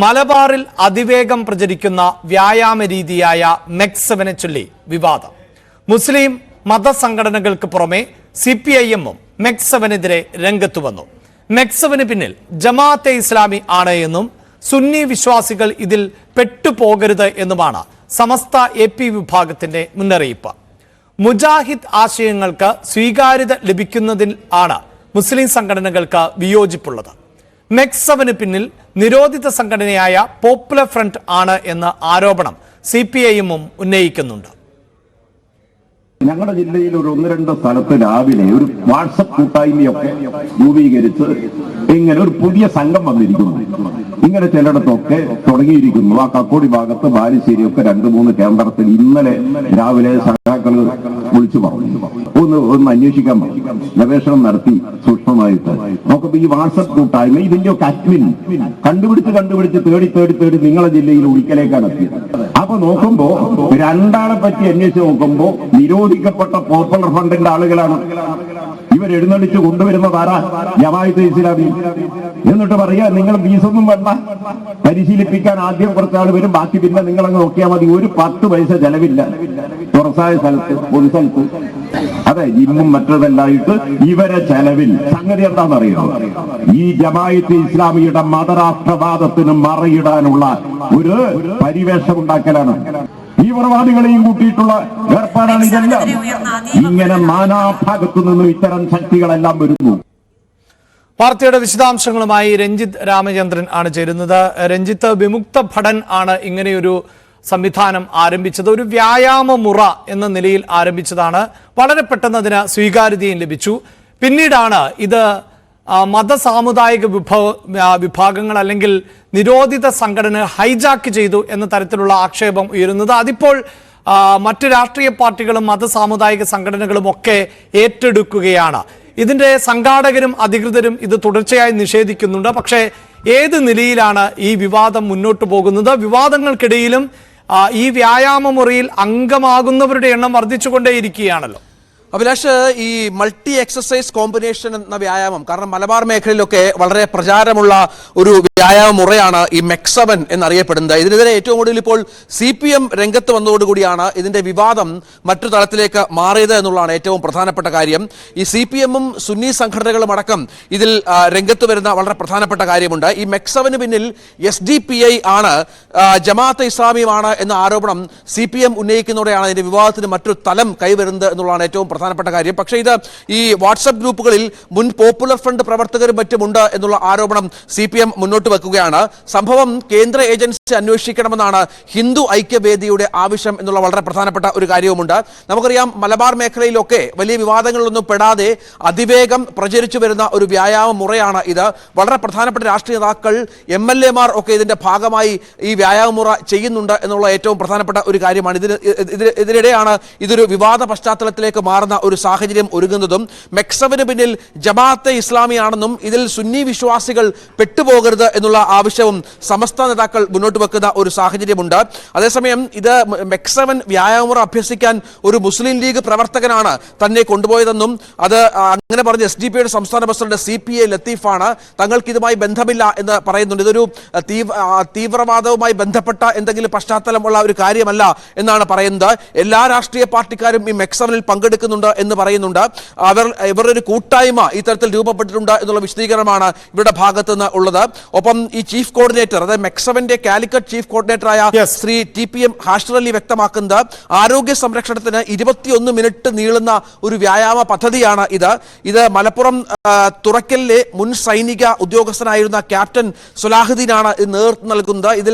മലബാറിൽ അതിവേഗം പ്രചരിക്കുന്ന വ്യായാമ രീതിയായ മെക്സവനെ ചൊല്ലി വിവാദം. മുസ്ലിം മതസംഘടനകൾക്ക് പുറമെ സി പി ഐ എമ്മും മെക്സവനെതിരെ രംഗത്തു വന്നു. മെക്സവന് പിന്നിൽ ജമാഅത്തെ ഇസ്ലാമി ആണ് എന്നും സുന്നി വിശ്വാസികൾ ഇതിൽ പെട്ടുപോകരുത് എന്നുമാണ് സമസ്ത എ പി വിഭാഗത്തിന്റെ മുന്നറിയിപ്പ്. മുജാഹിദ് ആശയങ്ങൾക്ക് സ്വീകാര്യത ലഭിക്കുന്നതിൽ ആണ് മുസ്ലിം സംഘടനകൾക്ക് വിയോജിപ്പുള്ളത്. മെക്സവന് പിന്നിൽ നിരോധിത സംഘടനയായ പോപ്പുലർ ഫ്രണ്ട് ആണ് എന്ന ആരോപണം സി പി ഐഎമ്മും ഉന്നയിക്കുന്നുണ്ട്. ഞങ്ങളുടെ ജില്ലയിൽ ഒരു ഒന്ന് രണ്ട് സ്ഥലത്ത് രാവിലെ ഒരു വാട്സപ്പ് കൂട്ടായ്മയൊക്കെ രൂപീകരിച്ച് ഇങ്ങനെ ഒരു പുതിയ സംഘം വന്നിരിക്കുന്നു. ഇങ്ങനെ ചിലയിടത്തൊക്കെ തുടങ്ങിയിരിക്കുന്നു. ആ കക്കോടി ഭാഗത്ത് ബാലുശ്ശേരിയൊക്കെ രണ്ട് മൂന്ന് കേന്ദ്രത്തിൽ ഇന്നലെ രാവിലെ സഖാക്കൾ വിളിച്ചു പറഞ്ഞു. ഒന്ന് അന്വേഷിക്കാൻ പറഞ്ഞു ഗവേഷണം നടത്തി സൂക്ഷ്മമായിട്ട്. നോക്കുമ്പോ ഈ വാട്സപ്പ് കൂട്ടായ്മ ഇതിന്റെ ഒക്കെ അഡ്മിൻ കണ്ടുപിടിച്ച് കണ്ടുപിടിച്ച് തേടി തേടി തേടി നിങ്ങളെ ജില്ലയിൽ ഒരിക്കലേക്കാണ് എത്തിയത്. അപ്പൊ നോക്കുമ്പോ രണ്ടാളെ പറ്റി അന്വേഷിച്ച് നോക്കുമ്പോ നിരോധിക്കപ്പെട്ട പോപ്പുലർ ഫണ്ടിന്റെ ആളുകളാണ്. ഇവർ എഴുന്നള്ളിച്ച് കൊണ്ടുവരുന്നത് ആരാ? ജമായത്ത് ഇസ്ലാമി. എന്നിട്ട് പറയാ നിങ്ങൾ ഫീസൊന്നും വേണ്ട. പരിശീലിപ്പിക്കാൻ ആദ്യം കുറച്ച് ആൾ വരും. ബാക്കി പിന്നെ നിങ്ങൾ അങ്ങ് നോക്കിയാൽ മതി. ഒരു പത്ത് പൈസ ചെലവില്ല. തുറസായ സ്ഥലത്ത് ഒരു സ്ഥലത്ത്. അതെ ഇന്നും മറ്റതെല്ലായിട്ട് ഇവരെ ചെലവിൽ. സംഗതി എന്താണെന്നറിയോ? ഈ ജമായത്ത് ഇസ്ലാമിയുടെ മതരാഷ്ട്രവാദത്തിന് മറയിടാനുള്ള ഒരു പരിവേഷം ഉണ്ടാക്കലാണ്. തീവ്രവാദികളെയും കൂട്ടിയിട്ടുള്ള ഏർപ്പാടാണ് ഇതെല്ലാം. ഇങ്ങനെ നാനാഭാഗത്തു നിന്നും ഇത്തരം ശക്തികളെല്ലാം വരുന്നു. വാർത്തയുടെ വിശദാംശങ്ങളുമായി രഞ്ജിത്ത് രാമചന്ദ്രൻ ആണ് ചേരുന്നത്. രഞ്ജിത്ത് വിമുക്ത ഭടൻ ആണ് ഇങ്ങനെയൊരു സംവിധാനം ആരംഭിച്ചത്. ഒരു വ്യായാമ മുറ എന്ന നിലയിൽ ആരംഭിച്ചതാണ്. വളരെ പെട്ടെന്ന് അതിന് സ്വീകാര്യതയും ലഭിച്ചു. പിന്നീടാണ് ഇത് ആ, മത സാമുദായിക വിഭവ വിഭാഗങ്ങൾ അല്ലെങ്കിൽ നിരോധിത സംഘടന ഹൈജാക്ക് ചെയ്തു എന്ന തരത്തിലുള്ള ആക്ഷേപം ഉയരുന്നത്. അതിപ്പോൾ മറ്റു രാഷ്ട്രീയ പാർട്ടികളും മത സാമുദായിക സംഘടനകളും ഒക്കെ ഏറ്റെടുക്കുകയാണ്. ഇതിന്റെ സംഘാടകരും അധികൃതരും ഇത് തുടർച്ചയായി നിഷേധിക്കുന്നുണ്ട്. പക്ഷേ ഏത് നിലയിലാണ് ഈ വിവാദം മുന്നോട്ട് പോകുന്നത്? വിവാദങ്ങൾക്കിടയിലും ഈ വ്യായാമ മുറിയിൽ അംഗമാകുന്നവരുടെ എണ്ണം വർദ്ധിച്ചുകൊണ്ടേയിരിക്കുകയാണല്ലോ. അഭിലാഷ് ഈ മൾട്ടി എക്സസൈസ് കോമ്പിനേഷൻ എന്ന വ്യായാമം കാരണം മലബാർ മേഖലയിലൊക്കെ വളരെ പ്രചാരമുള്ള ഒരു വ്യായാമ മുറയാണ് ഈ മെക്സവൻ എന്നറിയപ്പെടുന്നത്. ഇതിനെതിരെ ഏറ്റവും കൂടുതൽ ഇപ്പോൾ സി പി എം രംഗത്ത് വന്നതോടുകൂടിയാണ് ഇതിന്റെ വിവാദം മറ്റു തലത്തിലേക്ക് മാറിയത് എന്നുള്ളതാണ് ഏറ്റവും പ്രധാനപ്പെട്ട കാര്യം. ഈ സി പി എമ്മും സുന്നി സംഘടനകളും അടക്കം ഇതിൽ രംഗത്ത് വരുന്ന വളരെ പ്രധാനപ്പെട്ട കാര്യമുണ്ട്. ഈ മെക്സവന് പിന്നിൽ എസ് ഡി പി ഐ ആണ് ജമാഅത്ത് ഇസ്ലാമിയുമാണ് എന്ന ആരോപണം സി പി എം ഉന്നയിക്കുന്നതോടെയാണ് ഇതിന്റെ വിവാദത്തിന് മറ്റൊരു തലം കൈവരുന്നത് എന്നുള്ളതാണ് ഏറ്റവും പ്രധാനപ്പെട്ട കാര്യം. പക്ഷേ ഇത് ഈ വാട്സപ്പ് ഗ്രൂപ്പുകളിൽ മുൻ പോപ്പുലർ ഫ്രണ്ട് പ്രവർത്തകരും മറ്റുമുണ്ട് എന്നുള്ള ആരോപണം സി പി എം മുന്നോട്ട് വെക്കുകയാണ്. സംഭവം കേന്ദ്ര ഏജൻസി അന്വേഷിക്കണമെന്നാണ് ഹിന്ദു ഐക്യവേദിയുടെ ആവശ്യം എന്നുള്ള വളരെ പ്രധാനപ്പെട്ട ഒരു കാര്യവുമുണ്ട്. നമുക്കറിയാം മലബാർ മേഖലയിലൊക്കെ വലിയ വിവാദങ്ങളിലൊന്നും പെടാതെ അതിവേഗം പ്രചരിച്ചു വരുന്ന ഒരു വ്യായാമ മുറയാണ് ഇത്. വളരെ പ്രധാനപ്പെട്ട രാഷ്ട്രീയ നേതാക്കൾ എം എൽ എമാർ ഒക്കെ ഇതിന്റെ ഭാഗമായി ഈ വ്യായാമ മുറ ചെയ്യുന്നുണ്ട് എന്നുള്ള ഏറ്റവും പ്രധാനപ്പെട്ട ഒരു കാര്യമാണ്. ഇതിന് ഇതിന് ഇതിനിടെയാണ് ഇതൊരു വിവാദ പശ്ചാത്തലത്തിലേക്ക് മാറുന്ന ഒരു സാഹചര്യം ഒരുങ്ങുന്നതും മെക്സവിന് പിന്നിൽ ജമാഅത്തെ ഇസ്ലാമിയാണെന്നും ഇതിൽ സുന്നി വിശ്വാസികൾ പെട്ടുപോകരുത് എന്നുള്ള ആവശ്യവും സമസ്ത നേതാക്കൾ മുന്നോട്ട് വെക്കുന്ന ഒരു സാഹചര്യമുണ്ട്. അതേസമയം ഇത് മെക്സവൻ വ്യായാമുറ അഭ്യസിക്കാൻ ഒരു മുസ്ലിം ലീഗ് പ്രവർത്തകനാണ് തന്നെ കൊണ്ടുപോയതെന്നും അത് അങ്ങനെ പറഞ്ഞ എസ് ഡി പിയുടെ സംസ്ഥാന പ്രസിഡന്റ് സി പി എ ലത്തീഫാണ്. തങ്ങൾക്ക് ഇതുമായി ബന്ധമില്ല എന്ന് പറയുന്നുണ്ട്. ഇതൊരു തീവ്രവാദവുമായി ബന്ധപ്പെട്ട എന്തെങ്കിലും പശ്ചാത്തലമുള്ള ഒരു കാര്യമല്ല എന്നാണ് പറയുന്നത്. എല്ലാ രാഷ്ട്രീയ പാർട്ടിക്കാരും ഈ മെക്സവനിൽ പങ്കെടുക്കുന്നുണ്ട് എന്ന് പറയുന്നുണ്ട്. അവർ ഇവരുടെ ഒരു കൂട്ടായ്മ ഇത്തരത്തിൽ രൂപപ്പെട്ടിട്ടുണ്ട് എന്നുള്ള വിശദീകരണമാണ് ഇവരുടെ ഭാഗത്ത് നിന്ന് ഉള്ളത്. ഒപ്പം ഈ ചീഫ് കോർഡിനേറ്റർ അതായത് മെക്സവന്റെ കാലിക്കറ്റ് ചീഫ് കോർഡിനേറ്ററായ Shri T P M ഹാഷ്റർ Ali വ്യക്തമാക്കുന്നത് ആരോഗ്യ സംരക്ഷണത്തിന് ഇരുപത്തിയൊന്ന് മിനിറ്റ് നീളുന്ന ഒരു വ്യായാമ പദ്ധതിയാണ് ഇത്. ഇത് മലപ്പുറം തുറക്കലിലെ മുൻ സൈനിക ഉദ്യോഗസ്ഥനായിരുന്ന ക്യാപ്റ്റൻ സുലാഹുദ്ദീനാണ് ഇത് നേതൃത്വം നൽകുന്നത്. ഇതിൽ